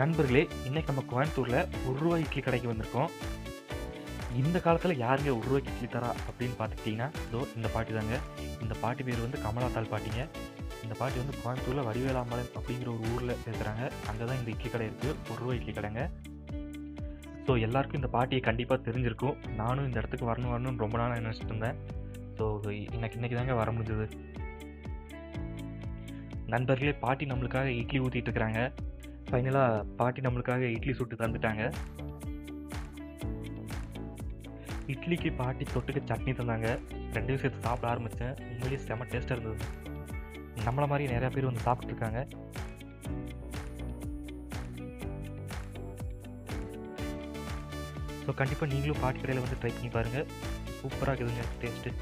நண்பர்களே இன்னைக்கு நம்ம கோயம்புத்தூரில் ஒரு ரூபாய் இட்லி கடைக்கு வந்திருக்கோம். இந்த காலத்தில் யாருங்க ஒரு ரூபாய்க்கு இட்லி தரா அப்படின்னு பார்த்துக்கிட்டிங்கன்னா இதோ இந்த பாட்டி தாங்க. இந்த பாட்டி பேர் வந்து கமலாத்தாள் பாட்டிங்க. இந்த பாட்டி வந்து கோயம்புத்தூரில் வடிவேலாம்பாளையம் அப்படிங்கிற ஒரு ஊரில் பேசுகிறாங்க அங்கே தான் இந்த இட்லி கடை இருக்குது ஒரு ரூபாய் இட்லி கடைங்க. ஸோ எல்லாருக்கும் இந்த பாட்டியை கண்டிப்பாக தெரிஞ்சிருக்கும். நானும் இந்த இடத்துக்கு வரணும் வரணும்னு ரொம்ப நாளாக நினச்சிட்டு இருந்தேன். ஸோ எனக்கு இன்னைக்கு தாங்க வர முடிஞ்சது. நண்பர்களே பாட்டி நம்மளுக்காக இட்லி ஊற்றிட்டு இருக்கிறாங்க. ஃபைனலாக பாட்டி நம்மளுக்காக இட்லி சுட்டு தந்துட்டாங்க. இட்லிக்கு பாட்டி தொட்டுக்கு சட்னி தந்தாங்க. ரெண்டையும் சேர்த்து சாப்பிட ஆரம்பித்தேன் உண்மையிலேயே செம டேஸ்ட்டாக இருந்தது. நம்மளை மாதிரி நிறையா பேர் வந்து சாப்பிட்ருக்காங்க ஸோ கண்டிப்பாக நீங்களும் பாட்டி கடையில் வந்து ட்ரை பண்ணி பாருங்கள் சூப்பராக இருக்குதுங்க டேஸ்ட்டு